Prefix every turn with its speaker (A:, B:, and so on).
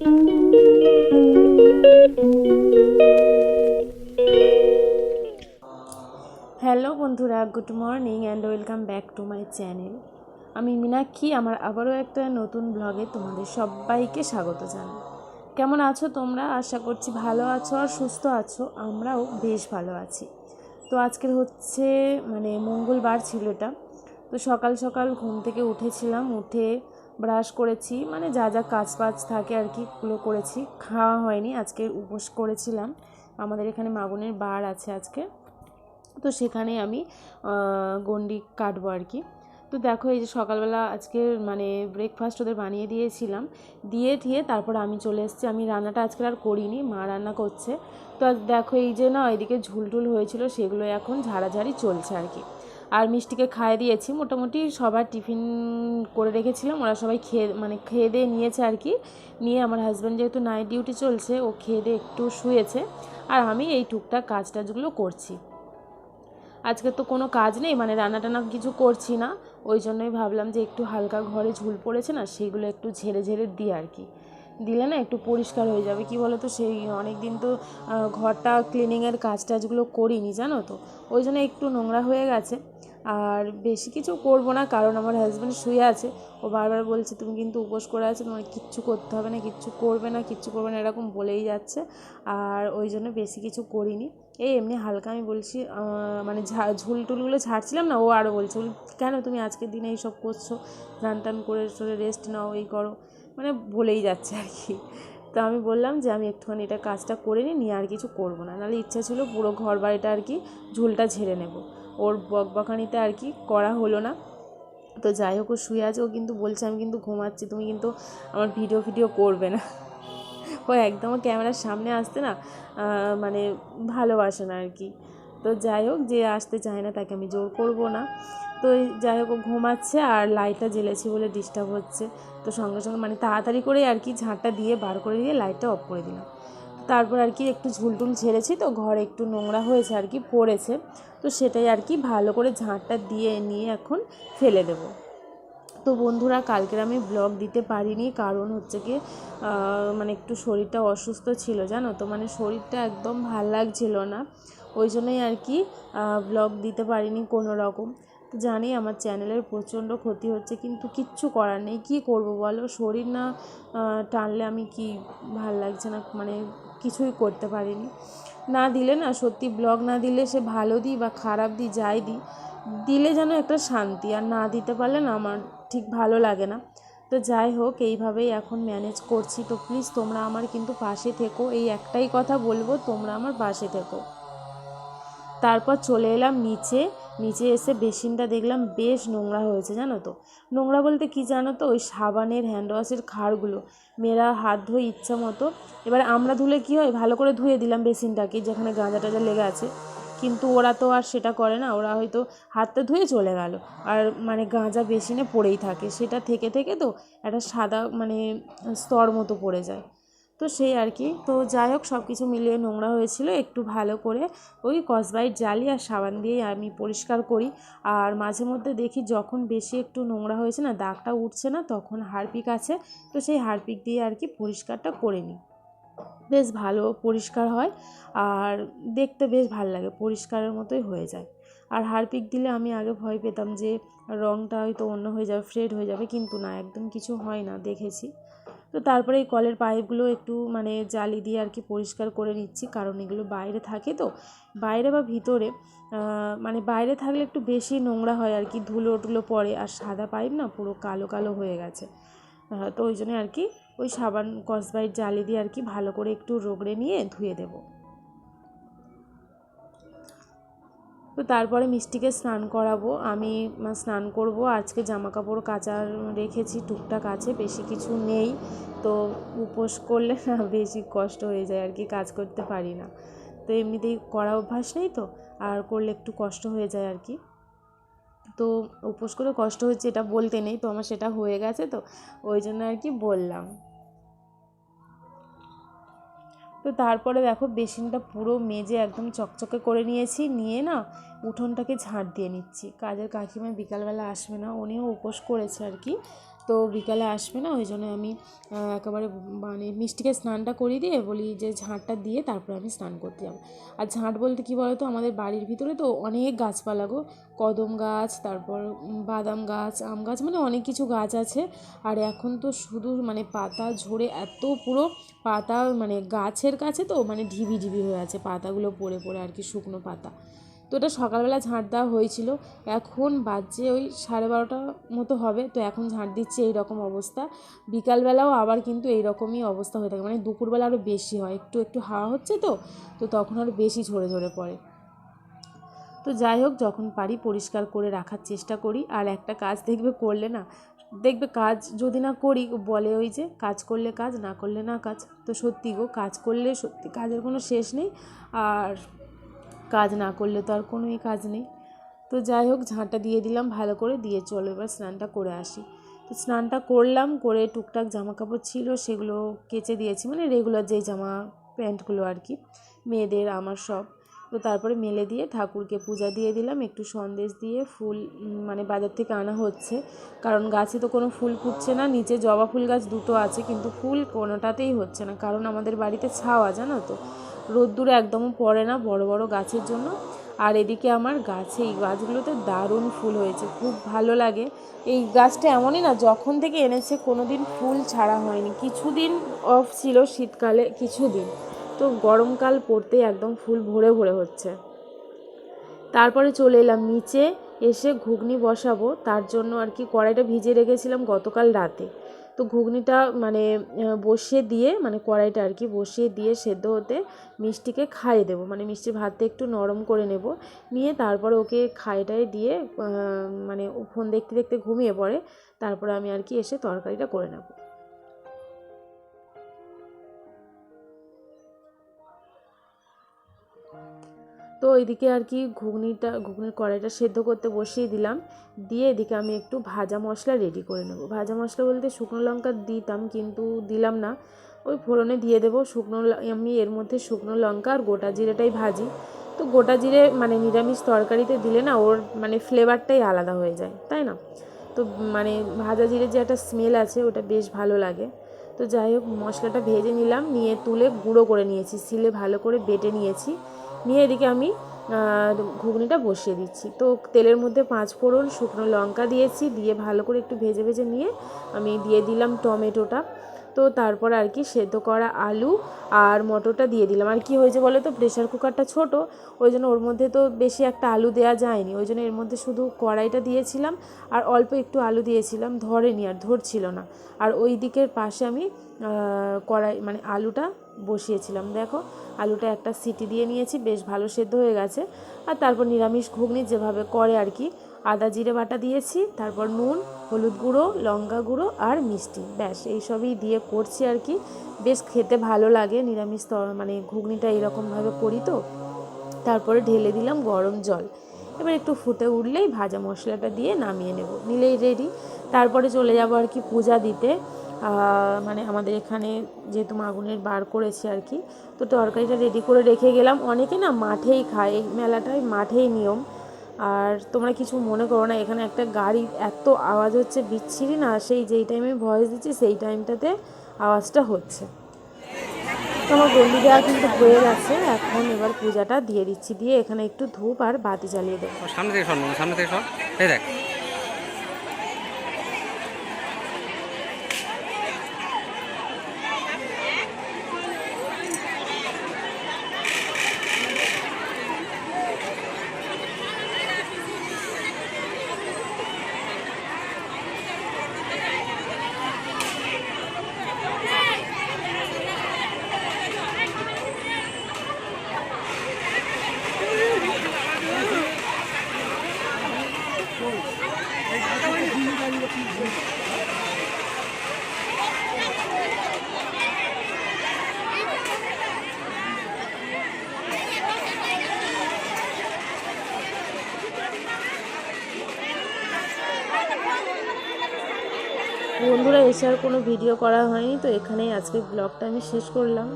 A: Hello বন্ধুরা, good morning and welcome back to my channel আমি মীনাক্ষী, আমার আবারও একটা নতুন ব্লগে তোমাদের সবাইকে স্বাগত জানাই। কেমন আছো তোমরা? আশা করছি ভালো আছো আর সুস্থ আছো। আমরাও বেশ ভালো আছি। তো আজকের হচ্ছে মানে মঙ্গলবার ছিল এটা। তো সকাল সকাল ঘুম থেকে উঠেছিলাম, উঠে ব্রাশ করেছি মানে যা যা কাজ বাজ থাকে আর কি গুলো করেছি। খাওয়া হয়নি, আজকে উপোস করেছিলাম। আমাদের এখানে মাগুনের বার আছে আজকে। তো সেখানে আমি গন্ডি কাটবো আর কি। তো দেখো, এই যে সকালবেলা আজকে মানে ব্রেকফাস্ট ওদের বানিয়ে দিয়েছিলাম। দিয়ে ঠিয়ে তারপর আমি চলে এসেছি। আমি রান্নাটা আজকে আর করিনি, মা রান্না করছে। তো দেখো, এই যে না, এদিকে ঝুলটুল হয়েছিল, সেগুলো এখন ঝাড়াঝাড়ি চলছে আর কি। আর মিষ্টিকে খাইয়ে দিয়েছি। মোটামুটি সবার টিফিন করে রেখেছিলাম। ওরা সবাই খেয়ে মানে খেয়ে দিয়ে নিয়েছে আর কি। নিয়ে আমার হাজব্যান্ড যেহেতু নাইট ডিউটি চলছে, ও খেয়ে দিয়ে একটু শুয়েছে। আর আমি এই টুকটাক কাজ টাজগুলো করছি। আজকে তো কোনো কাজ নেই মানে রান্না টান্না কিছু করছি না। ওই জন্যই ভাবলাম যে একটু হালকা ঘরে ঝুল পড়েছে না, সেগুলো একটু ঝেড়ে ঝেড়ে দিই আর কি। দিলে না একটু পরিষ্কার হয়ে যাবে। কি বলো তো সেই অনেক দিন তো ঘরটা ক্লিনিংয়ের কাজ টাজগুলো করিনি, জানো তো? ওই জন্য একটু নোংরা হয়ে গেছে। আর বেশি কিছু করব না, কারণ আমার হাজব্যান্ড শুয়ে আছে। ও বারবার বলছে, তুমি কিন্তু উপোস করে আছো, তোমার কিচ্ছু করতে হবে না, কিচ্ছু করবে না, কিচ্ছু করবে না, এরকম বলেই যাচ্ছে। আর ওই জন্য বেশি কিছু করিনি। এই এমনি হালকা আমি বলছি মানে ঝুল টুলগুলো ঝাড়ছিলাম না, ও আরও বলছে কেন তুমি আজকের দিনে এইসব করছ? স্নান টান করে রেস্ট নাও, এই করো। মানে বলেই যাচ্ছে আর কি। তো আমি বললাম যে আমি একটুখানি এটা কাজটা করে নিই, নিয়ে আর কিছু করব না। নাহলে ইচ্ছা ছিল পুরো ঘর বাড়িটা আর কি ঝুলটা ঝেড়ে নেব। ওর বকবকানিতে আর কি করা হলো না। তো যাই হোক, ও শুয়ে আছে। ও কিন্তু বলছে, আমি কিন্তু ঘুমাচ্ছি। তুমি কিন্তু আমার ভিডিও ফিডিও করবে না। ও একদম ক্যামেরার সামনে আসতে না মানে ভালোবাসে না আর কি। তো যাই হোক, যে আসতে চায় না তাকে আমি জোর করব না। তো যাই হোক ঘুমাচ্ছে আর লাইটটা জ্বেলেছি বলে ডিস্টার্ব হচ্ছে। তো সঙ্গে সঙ্গে মানে তাড়াতাড়ি করে আর কি ঝাঁটটা দিয়ে বার করে দিয়ে লাইটটা অফ করে দিলাম। তারপর আর কি একটু ঝুলটুল ঝেড়েছি তো ঘরে একটু নোংরা হয়েছে আর কি, পড়েছে। তো সেটাই আর কি ভালো করে ঝাঁটটা দিয়ে নিয়ে এখন ফেলে দেবো। তো বন্ধুরা, কালকের আমি ব্লগ দিতে পারিনি, কারণ হচ্ছে কি মানে একটু শরীরটা অসুস্থ ছিল, জানো তো? মানে শরীরটা একদম ভালো লাগছিল না। ওই জন্যই আর কি ব্লগ দিতে পারিনি কোনো রকম। তো জানি আমার চ্যানেলের প্রচণ্ড ক্ষতি হচ্ছে, কিন্তু কিচ্ছু করার নেই। কী করব বলো? শরীর না টানলে আমি কি ভালো লাগছে না মানে কিছুই করতে পারিনি। না দিলে না, সত্যি ব্লগ না দিলে সে ভালো দিই বা খারাপ দিই, যাই দিই, দিলে যেন একটা শান্তি। আর না দিতে পারলে না আমার ঠিক ভালো লাগে না। তো যাই হোক, এইভাবেই এখন ম্যানেজ করছি। তো প্লিজ তোমরা আমার কিন্তু পাশে থেকো। এই একটাই কথা বলব, তোমরা আমার পাশে থেকো। তারপর চলে এলাম নিচে। নিচে এসে বেসিনটা দেখলাম বেশ নোংরা হয়েছে, জানো তো। নোংরা বলতে কি জানো তো? ওই সাবানের হ্যান্ড ওয়াশের খাড়গুলো। মেয়েরা হাত ধুয়ে ইচ্ছা মতো এবার আমরা ধুলে কি হয়? ভালো করে ধুয়ে দিলাম বেসিনটাকে, যেখানে গাঁজা টাজা লেগে আছে। কিন্তু ওরা তো আর সেটা করে না। ওরা হয়তো হাতটা ধুয়ে চলে গেল। আর মানে গাঁজা বেসিনে পড়েই থাকে। সেটা থেকে থেকে তো একটা সাদা মানে স্তর মতো পড়ে যায়। তো সেই আর কি। তো যাই হোক সব কিছু মিলিয়ে নোংরা হয়েছিল। একটু ভালো করে ওই কসবাইট জালি আর সাবান দিয়েই আমি পরিষ্কার করি। আর মাঝে মধ্যে দেখি যখন বেশি একটু নোংরা হয়েছে না, দাগটা উঠছে না, তখন হারপিক আছে। তো সেই হারপিক দিয়ে আর কি পরিষ্কারটা করে নিই। বেশ ভালো পরিষ্কার হয় আর দেখতে বেশ ভালো লাগে, পরিষ্কারের মতোই হয়ে যায়। আর হারপিক দিলে আমি আগে ভয় পেতাম যে রঙটা হয়তো অন্য হয়ে যাবে, ফ্রেড হয়ে যাবে, কিন্তু না, একদম কিছু হয় না, দেখেছি। তো তারপরে এই কলের পাইপগুলো একটু মানে জালি দিয়ে আর কি পরিষ্কার করে নিচ্ছি, কারণ এগুলো বাইরে থাকে তো। বাইরে বা ভিতরে মানে বাইরে থাকলে একটু বেশি নোংরা হয় আর কি ধুলো টুলো পড়ে। আর সাদা পাইপ না পুরো কালো কালো হয়ে গেছে। তো ওই জন্য আর কি ওই সাবান, কসবাইট জালি দিয়ে আর কি ভালো করে একটু রোগড়ে নিয়ে ধুয়ে দেবো। তো তারপরে মিষ্টিকে স্নান করাবো। আমি স্নান করব। আজকে জামা কাপড় কাচার রেখেছি, টুকটাক আছে, বেশি কিছু নেই। তো উপোস করলে না বেশি কষ্ট হয়ে যায়, আর কি কাজ করতে পারি না। তো এমনিতেই করা অভ্যাস নেই তো, আর করলে একটু কষ্ট হয়ে যায়, আর কি। তো উপোস করে কষ্ট হচ্ছে এটা বলতে নেই, তো আমার সেটা হয়ে গেছে তো, ওই জন্য আর কি বললাম। তো তারপরে দেখো বেসিনটা পুরো মেজে একদম চকচকে করে নিয়েছি। নিয়ে না উঠোনটাকে ঝাঁট দিয়ে নিচ্ছি। কাজের কাকিমা বিকালবেলা আসবে না, উনিও উপোস করেছে আর কি। তো বিকালে আসবে না, ওই জন্য আমি একেবারে মানে মিষ্টিকে স্নানটা করিয়ে দিয়ে বলি যে ঝাঁটটা দিয়ে তারপরে আমি স্নান করতে যাব। আর ঝাঁট বলতে কী বলতো, আমাদের বাড়ির ভিতরে তো অনেক গাছপালা গো। কদম গাছ, তারপর বাদাম গাছ, আম গাছ মানে অনেক কিছু গাছ আছে। আর এখন তো শুধু মানে পাতা ঝরে এত পুরো পাতা মানে গাছের কাছে তো মানে ঢিবি ঢিবি হয়ে আছে, পাতাগুলো পড়ে পড়ে আর কি শুকনো পাতা। তো ওটা সকালবেলা ঝাঁট দেওয়া হয়েছিল। এখন বাজে ওই সাড়ে বারোটা মতো হবে, তো এখন ঝাঁট দিচ্ছে এই রকম অবস্থা। বিকালবেলাও আবার কিন্তু এই রকমই অবস্থা হয়ে থাকে মানে দুপুরবেলা আরও বেশি হয়। একটু একটু হাওয়া হচ্ছে তো তো তখন আরও বেশি ঝরে ঝরে পড়ে। তো যাই হোক, যখন পারি পরিষ্কার করে রাখার চেষ্টা করি। আর একটা কাজ দেখবে করলে না, দেখবে কাজ যদি না করি, বলে ওই যে কাজ করলে কাজ, না করলে না কাজ। তো সত্যি গো, কাজ করলে সত্যি, কাজের কোনো শেষ নেই। আর কাজ না করলে তো আর কোনোই কাজ নেই। তো যাই হোক, ঝাঁটা দিয়ে দিলাম, ভালো করে দিয়ে চলো, এবার স্নানটা করে আসি। তো স্নানটা করলাম, করে টুকটাক জামা কাপড় ছিল, সেগুলো কেচে দিয়েছি মানে রেগুলার যেই জামা প্যান্টগুলো আর কি, মেয়েদের, আমার সব। তো তারপরে মেলে দিয়ে ঠাকুরকে পূজা দিয়ে দিলাম, একটু সন্দেশ দিয়ে ফুল মানে বাজার থেকে আনা হচ্ছে। কারণ গাছে তো কোনো ফুল ফুটছে না, নিচে জবা ফুল গাছ দুটো আছে, কিন্তু ফুল কোনোটাতেই হচ্ছে না। কারণ আমাদের বাড়িতে ছাওয়া, জানো তো? রোদ্দুরে একদমও পড়ে না বড় বড় গাছের জন্য। আর এদিকে আমার গাছে এই গাছগুলোতে দারুণ ফুল হয়েছে, খুব ভালো লাগে। এই গাছটা এমনই না, যখন থেকে এনেছে কোনো দিন ফুল ছাড়া হয়নি। কিছুদিন অফ ছিল শীতকালে, কিছুদিন। তো গরমকাল পড়তেই একদম ফুল ভরে ভরে হচ্ছে। তারপরে চলে এলাম নিচে, এসে ঘুগনি বসাবো। তার জন্য আর কি কড়াইটা ভিজিয়ে রেখেছিলাম গতকাল রাতে। তো ঘুগনিটা মানে বসিয়ে দিয়ে মানে কড়াইটা আর কি বসিয়ে দিয়ে সেদ্ধ হতে মিষ্টিকে খাইয়ে দেবো। মানে মিষ্টি ভাতটা একটু নরম করে নেব। নিয়ে তারপরে ওকে খাইটাই দিয়ে মানে ফোন দেখতে দেখতে ঘুমিয়ে পড়ে। তারপরে আমি আর কি এসে তরকারিটা করে নেব। তো এদিকে আর কি ঘুগনিটা, ঘুগনির কড়াইটা সেদ্ধ করতে বসিয়ে দিলাম। দিয়ে এদিকে আমি একটু ভাজা মশলা রেডি করে নেব। ভাজা মশলা বলতে শুকনো লঙ্কা দিতাম কিন্তু দিলাম না। ওই ফোড়নে দিয়ে দেবো শুকনো আমি এর মধ্যে শুকনো লঙ্কা আর গোটা জিরেটাই ভাজি। তো গোটা জিরে মানে নিরামিষ তরকারিতে দিলে না ওর মানে ফ্লেভারটাই আলাদা হয়ে যায়, তাই না? তো মানে ভাজা জিরে যে একটা স্মেল আছে ওটা বেশ ভালো লাগে। তো যাই হোক মশলাটা ভেজে নিলাম, নিয়ে তুলে গুঁড়ো করে নিয়েছি সিলে ভালো করে বেটে নিয়েছি। নিয়ে এদিকে আমি ঘুগনিটা বসিয়ে দিচ্ছি। তো তেলের মধ্যে পাঁচ ফোড়ন, শুকনো লঙ্কা দিয়েছি, দিয়ে ভালো করে একটু ভেজে ভেজে নিয়ে আমি দিয়ে দিলাম টমেটোটা। তো তারপর আর কি সেদ্ধ করা আলু আর মটরটা দিয়ে দিলাম। আর কি হয়েছে বলো তো প্রেশার কুকারটা ছোট, ওই জন্য ওর মধ্যে তো বেশি একটা আলু দেওয়া যায়নি। ওই জন্য এর মধ্যে শুধু কড়াইটা দিয়েছিলাম আর অল্প একটু আলু দিয়েছিলাম। ধরেনি আর, ধরছিল না। আর ওই দিকের পাশে আমি কড়াই মানে আলুটা বসিয়েছিলাম। দেখো, আলুটা একটা সিটি দিয়ে নিয়েছি, বেশ ভালো সেদ্ধ হয়ে গেছে। আর তারপর নিরামিষ ঘুগনি যেভাবে করে আর কি আদা জিরে বাটা দিয়েছি, তারপর নুন, হলুদ গুঁড়ো, লঙ্কা গুঁড়ো আর মিষ্টি। ব্যাস, এইসবই দিয়ে করছি আর কি। বেশ খেতে ভালো লাগে, নিরামিষ মানে ঘুগনিটা এরকমভাবে করি তো। তারপরে ঢেলে দিলাম গরম জল। এবার একটু ফুটে উঠলেই ভাজা মশলাটা দিয়ে নামিয়ে নেব। নিলেই রেডি তারপরে চলে যাব আর কি পূজা দিতে। মানে আমাদের এখানে যেহেতু মাগুনের বার করেছে আর কি, তো তরকারিটা রেডি করে রেখে গেলাম। অনেকে না মাঠেই খায়। এই মেলাটায় মাঠেই নিয়ম। আর তোমরা কিছু মনে করো না, এখানে একটা গাড়ি এত আওয়াজ হচ্ছে বিচ্ছিরি না, সেই যেই টাইমে ভয়েস দিচ্ছি, সেই টাইমটাতে আওয়াজটা হচ্ছে। তো আমার গন্ডি দেওয়া কিন্তু হয়ে গেছে, এখন এবার পূজাটা দিয়ে দিচ্ছি, দিয়ে এখানে একটু ধূপ আর বাতি জ্বালিয়ে দেবো।
B: সামনে থেকে সামনে থেকে দেখ।
A: আর কোনো ভিডিও করা হয়নি তো এখানেই আজকে ব্লগটা আমি শেষ করলাম।